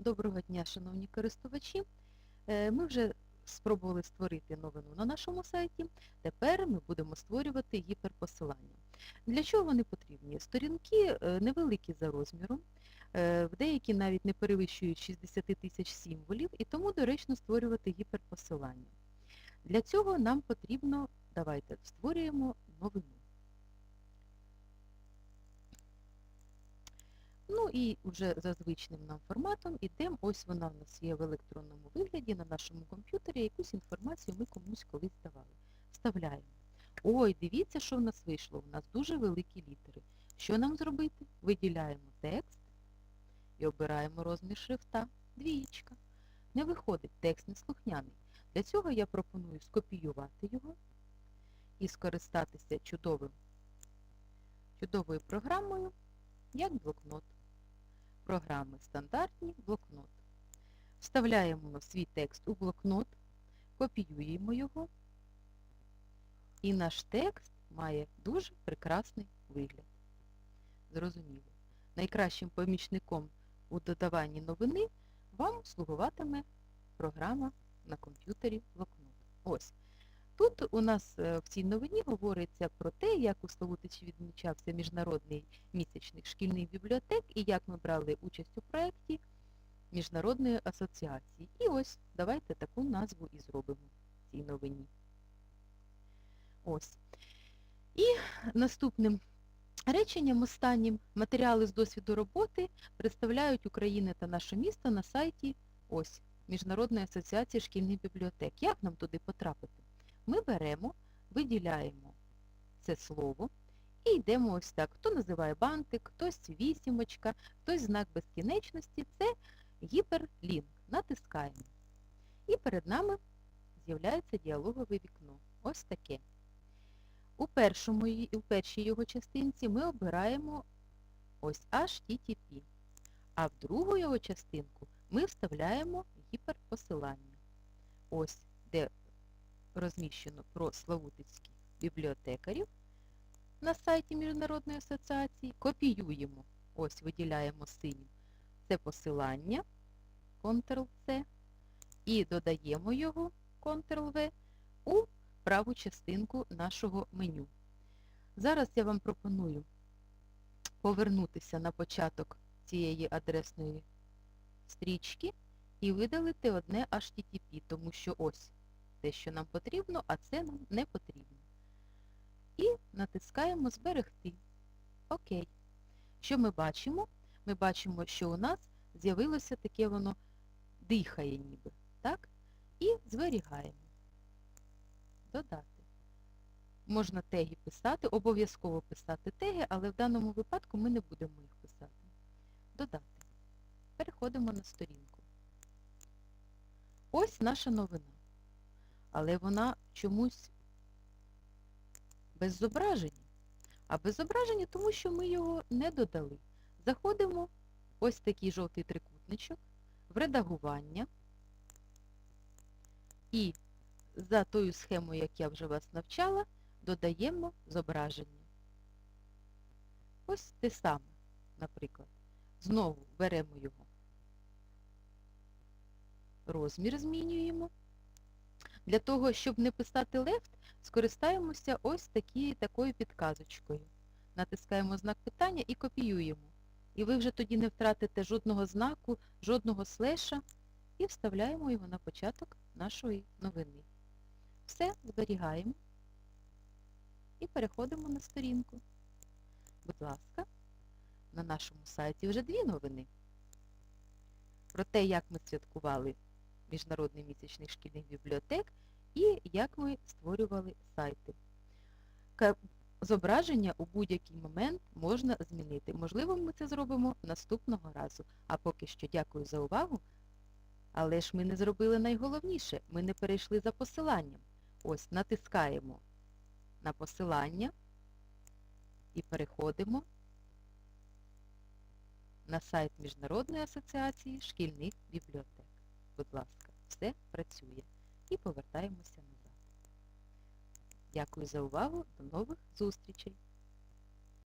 Доброго дня, шановні користувачі. Е, Ми вже спробували створити новину на нашому сайті. Тепер ми будемо створювати гіперпосилання. Для чого вони потрібні? Сторінки е, невеликі за розміром, е, деякі навіть не перевищують 60 тисяч символів, і тому доречно створювати гіперпосилання. Для цього нам потрібно, давайте створюємо новину. Ну і вже за звичним нам форматом ідемо, ось вона в нас є в електронному вигляді на нашому комп'ютері, якусь інформацію ми комусь колись давали. Вставляємо. Ой, дивіться, що в нас вийшло. У нас дуже великі літери. Що нам зробити? Виділяємо текст і обираємо розмір шрифта. Двієчка. Не виходить, текст неслухняний. Для цього я пропоную скопіювати його і скористатися чудовим, чудовою програмою, як блокнот програми стандартні блокнот. Вставляємо свій текст у блокнот, копіюємо його, і наш текст має дуже прекрасний вигляд. Зрозуміло. Найкращим помічником у додаванні новини вам слугуватиме програма на комп'ютері блокнот. Ось. Тут у нас е, в цій новині говориться як у Славутичі відмічався міжнародний місячник шкільних бібліотек і як ми брали участь у проєкті Міжнародної асоціації. І ось давайте таку назву і зробимо цій новині. Ось. І наступним реченням останнім матеріали з досвіду роботи представляють Україну та наше місто на сайті ось Міжнародної асоціації шкільних бібліотек. Як нам туди потрапити? Ми беремо, виділяємо це слово і йдемо ось так. Хто називає бантик, хтось вісімочка, хтось знак безкінечності. Це гіперлінк. Натискаємо. І перед нами з'являється діалогове вікно. Ось таке. У, першому, у першій його частинці ми обираємо ось HTTP. А в другу його частинку ми вставляємо гіперпосилання. Ось де розміщено про славутицьких бібліотекарів на сайті Міжнародної асоціації. Копіюємо, ось виділяємо синім це посилання, Ctrl-C, і додаємо його, Ctrl-V, у праву частинку нашого меню. Зараз я вам пропоную повернутися на початок цієї адресної стрічки і видалити одне HTTP, тому що ось те, що нам потрібно, а це нам не потрібно. І натискаємо Зберегти. Окей. Що ми бачимо? Ми бачимо, що у нас з'явилося таке воно дихає ніби. Так? І зберігаємо. Додати. Можна теги писати, обов'язково писати теги, але в даному випадку ми не будемо їх писати. Додати. Переходимо на сторінку. Ось наша новина але вона чомусь без зображення. А без зображення, тому що ми його не додали. Заходимо ось такий жовтий трикутничок в редагування і за тою схемою, як я вже вас навчала, додаємо зображення. Ось те саме, наприклад. Знову беремо його. Розмір змінюємо. Для того, щоб не писати left, скористаємося ось такі, такою підказочкою. Натискаємо знак питання і копіюємо. І ви вже тоді не втратите жодного знаку, жодного слеша і вставляємо його на початок нашої новини. Все, зберігаємо і переходимо на сторінку. Будь ласка, на нашому сайті вже дві новини. Про те, як ми святкували Міжнародний місячний шкільних бібліотек і як ми створювали сайти. Зображення у будь-який момент можна змінити. Можливо, ми це зробимо наступного разу. А поки що дякую за увагу. Але ж ми не зробили найголовніше. Ми не перейшли за посиланням. Ось натискаємо на посилання і переходимо на сайт Міжнародної асоціації шкільних бібліотек. Будь ласка, все працює. Повертаємося назад. Дякую за увагу. До нових зустрічей!